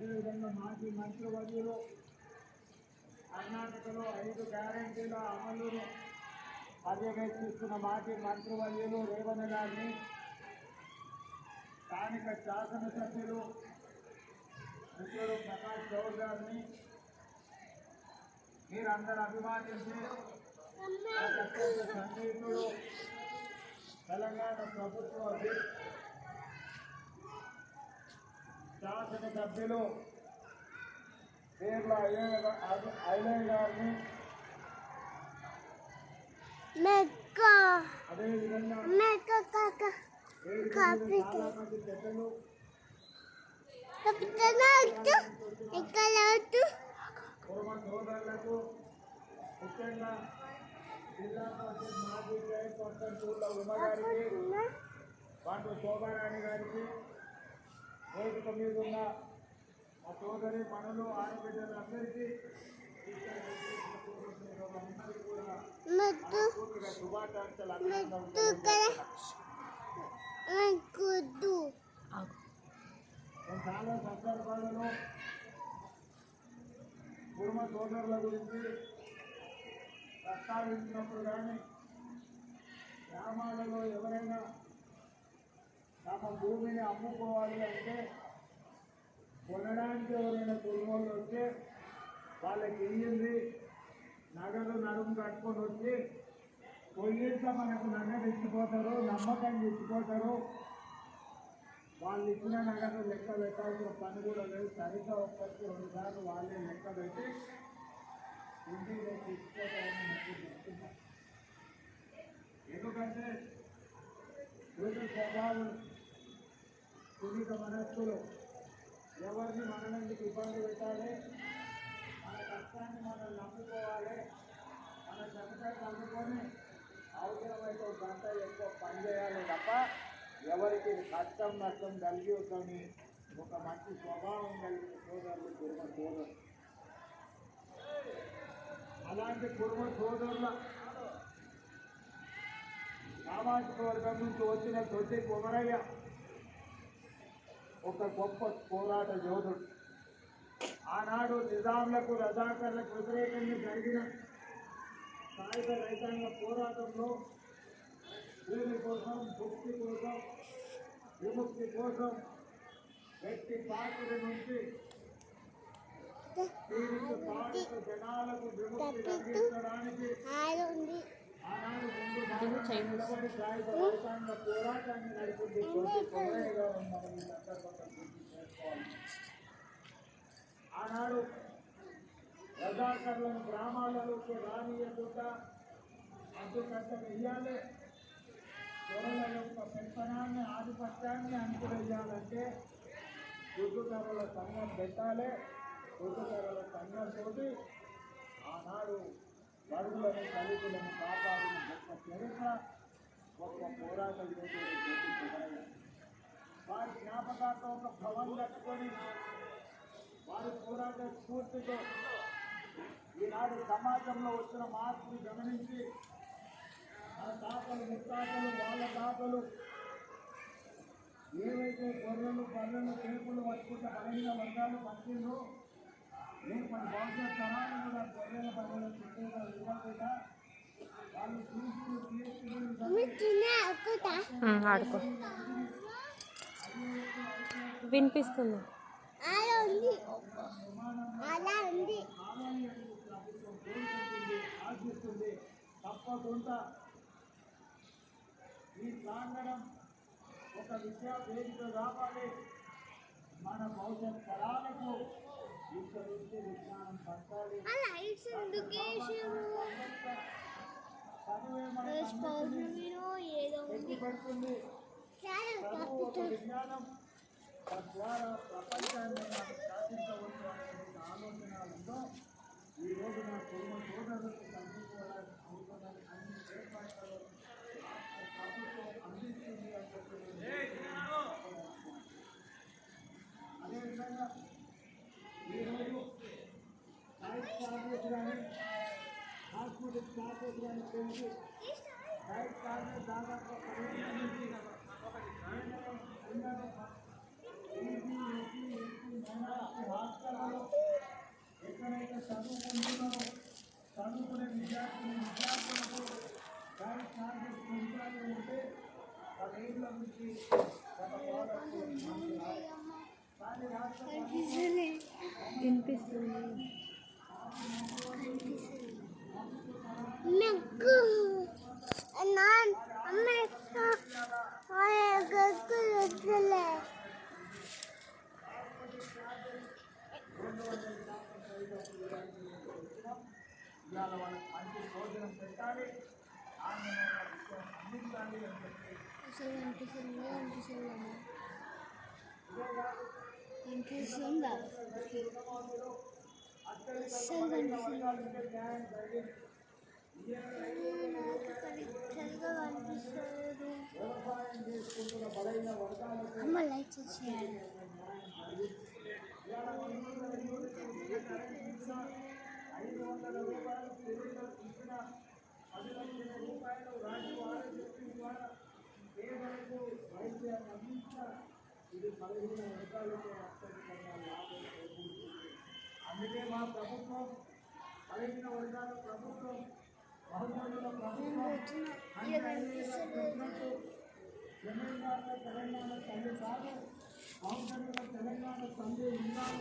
అదేవిధంగా మాజీ మంత్రివర్యులు కర్ణాటకలో ఐదు గ్యారంటీల అమలును పర్యవేక్షిస్తున్న మాజీ మంత్రివర్యులు రేవణ గారిని స్థానిక శాసనసభ్యులు మిత్రుడు ప్రకాష్ గౌడ్ గారిని మీరందరూ అభిమానించి నాకు తెలంగాణ ప్రభుత్వ విప్ శాసనసభ్యులు పేర్ల ఐలయ్య గారిని మెక్క అదేవిధంగా మెక్క కాక వేదిక మీద చాలా మంది పెద్దలు కప్తనాటు ఎక్కలాటు పూర్వ సోదరులకు ముఖ్యంగా జిల్లా పరిషత్ మాజీ చైర్పర్సన్ పూర్ల ఉమ గారికి పాటు శోభారాణి గారికి వేదిక మీద ఉన్న మా సోదరి మనులు ఆడబిడ్డలందరికీ చాలా సందర్భాలలో కుటుంబ సోదరుల గురించి ప్రస్తావించినప్పుడు కానీ గ్రామాలలో ఎవరైనా భూమిని అమ్ముకోవాలి అంటే కొనడానికి ఎవరైనా కొనుగోలు వస్తే వాళ్ళకి ఇయ్యింది నగలు నడుము కట్టుకొని వచ్చి పొయ్యింత మనకు నగదు ఇచ్చిపోతారు నమ్మకం ఇచ్చిపోతారు వాళ్ళు ఇచ్చిన నగదు లెక్క పెట్టాల్సిన పని కూడా లేదు. సరిగ్గా ఒక్కరికి రెండు సార్లు వాళ్ళే లెక్క పెట్టి ఇంటికి తెచ్చి ఇచ్చిపోతారని నాకు చెప్తున్నా ఎందుకంటే వీటి స్వభావం సునీత మనస్సులు ఎవరిని మనందుకు ఇబ్బంది పెట్టాలి? మన కష్టాన్ని మనం నమ్ముకోవాలి. మన చెమట నమ్ముకొని అవసరమైతే ఒక గంట ఎక్కువ పని చేయాలి తప్ప ఎవరికి కష్టం నష్టం కలిగి ఉందని ఒక మంచి స్వభావం కలిగిన సోదరులు కుటుంబ సోదరులు. అలాంటి కుటుంబ సోదరుల సామాజిక వర్గం నుంచి వచ్చిన తొట్టి కుమరయ్య ఒక గొప్ప పోరాట యోధుడు. ఆనాడు నిజాంలకు రజాకర్లకు వ్యతిరేకంగా జరిగిన సాయుధ రైతాంగ పోరాటంలో భూమి కోసం భుక్తి కోసం విముక్తి కోసం వ్యక్తి పాత్ర నుంచి జనాలకు విముక్తి కలిగించడానికి ఆడుంది ఆనాడు ముందు భాగంగా నిలబడి సాయుధ రైతాంగ పోరాటాన్ని నడిపింది తొట్టి కొమరయ్య గారు మనం ఈ సందర్భంగా గుర్తు చేసుకోవాలి ఆనాడు రజాకర్లను గ్రామాలలోకి రానియకుండా అడ్డుకట్ట వెయ్యాలి. దొరల యొక్క పెంపనాన్ని ఆధిపత్యాన్ని అణిచివేయాలంటే రుద్దుకర్రల సంఘం పెట్టాలి. దుడ్డుకర్రల సంఘం తోటి ఆనాడు బడుగులను తల్లిదండ్రులను కాపాడిన గొప్ప చరిత్ర గొప్ప పోరాటం చేసేది వారి జ్ఞాపకార్థం ఒక భవన్ కట్టుకొని వారి పోరాట స్ఫూర్తితో ఈనాడు సమాజంలో వచ్చిన మార్పుని గమనించి మన తాతలు ముత్తాతలు వాళ్ళ తాతలు ఏవైతే గొర్రెలు బర్రెలు చేపులు పట్టుకుంటే బలహీన వర్గాలు పట్టిందో రేపు మన భవిష్యత్ తరాలు కూడా గొర్రెల బర్రెల చుట్టూగా ఇవ్వకుండా వాళ్ళు చూసి తీర్చుకుని మిట్టిన ఒక్కట ఆడుకో. వినిపిస్తుంది. అలా ఉంది. అలా ఉంది. ఆశిస్తుంది తప్పకుండా ఈ ప్రాంగణం ఒక విద్యా వేదిక కావాలి మన భవిష్యత్ తరాలకు ఆ లైట్స్ ఎందుకు వేసారు? పౌర్ణమిలో ఏదో ఉంది. తద్వారా ప్రపంచాన్ని ఈ రోజు నా కుటుంబ సోదరులకు చదువుకునే విద్యార్థులు విద్యార్థులకు బ్యాంక్ ఛార్జెస్ పెంచాలి అంటే పదేళ్ళ నుంచి గత పాలకులు కానీ రాష్ట్ర కనిపిస్తుంది వినిపిస్తుంది ఇవాళ వాళ్ళకి మంచి భోజనం పెట్టాలి ఆనందమైన విషయం అందించాలి అని చెప్పి అసలు కనిపిస్తుంది కనిపిస్తుంది ఇదే కాదు కనిపిస్తుందా అసలు కనిపిస్తుంది వర్గాలకి న్యాయం జరిగింది నాకు సరిగ్గా కనిపిస్తుంది వ్యవసాయం చేసుకుంటున్న బలైన వర్గాలకు అమ్మ లైట్స్ వచ్చేయాలి ఐదు వందల రూపాయలు పెరుగుదల ఇచ్చిన పది లక్షల రూపాయలు రాజీవ్ ఆరోగ్యశ్రీ ద్వారా పేదలకు వైద్యాన్ని అందించిన ఇది పదిహేను రూపాయలతో అత్యధికంగా లాభం చేకూరుతుంది అందుకే మా ప్రభుత్వం పదిహేన వర్గాల ప్రభుత్వం బహుజనుల ప్రభుత్వం తెలంగాణ తెలంగాణ తల్లి కాదు బహుజనుల తెలంగాణ తల్లి ఉన్నాము